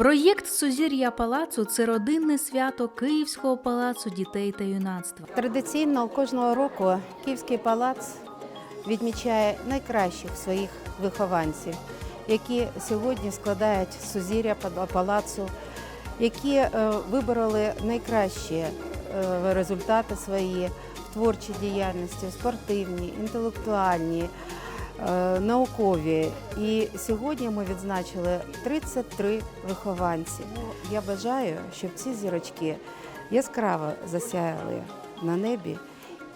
Проєкт Сузір'я палацу це родинне свято Київського палацу дітей та юнацтва. Традиційно кожного року Київський палац відмічає найкращих своїх вихованців, які сьогодні складають сузір'я пала- палацу, які е, вибороли найкращі е, результати свої в творчій діяльності, інтелектуальній, е, наукові. І сьогодні ми відзначили 33 вихованці. Я бажаю, щоб ці зірочки яскраво засяяли на небі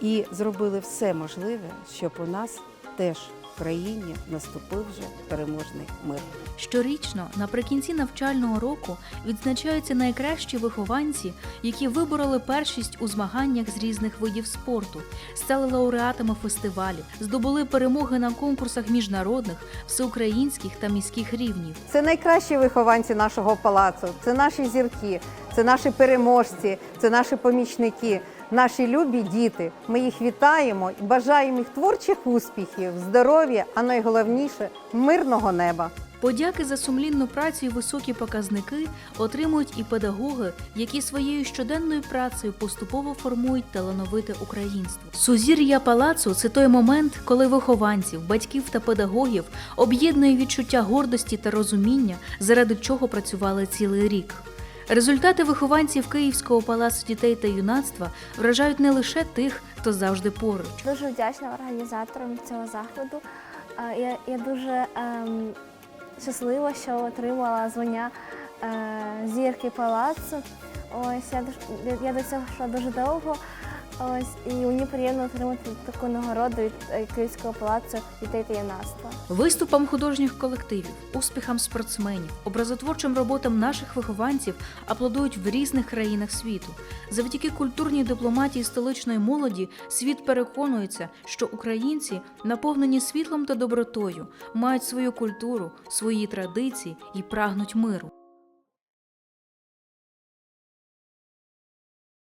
і зробили все можливе, щоб у нас теж країні наступив вже переможний мир. Щорічно, наприкінці навчального року, відзначаються найкращі вихованці, які вибороли першість у змаганнях з різних видів спорту, стали лауреатами фестивалів, здобули перемоги на конкурсах міжнародних, всеукраїнських та міських рівнів. Це найкращі вихованці нашого палацу, це наші зірки, це наші переможці, це наші помічники, наші любі діти. Ми їх вітаємо і бажаємо їх творчих успіхів, здоров'я, а найголовніше мирного неба. Подяки за сумлінну працю і високі показники отримують і педагоги, які своєю щоденною працею поступово формують талановите українство. Сузір'я палацу це той момент, коли вихованців, батьків та педагогів об'єднує відчуття гордості та розуміння, заради чого працювали цілий рік. Результати вихованців Київського палацу дітей та юнацтва вражають не лише тих, хто завжди поруч. Дуже вдячна організаторам цього заходу. Я, я дуже ем, щаслива, що отримала звання е, зірки палацу. Ось я, я до цього йшла дуже довго. Ось і мені приємно отримати таку нагороду від е, Київського палацу дітей та юнацтва. Виступам художніх колективів, успіхам спортсменів, образотворчим роботам наших вихованців аплодують в різних країнах світу. Завдяки культурній дипломатії столичної молоді світ переконується, що українці, наповнені світлом та добротою, мають свою культуру, свої традиції і прагнуть миру.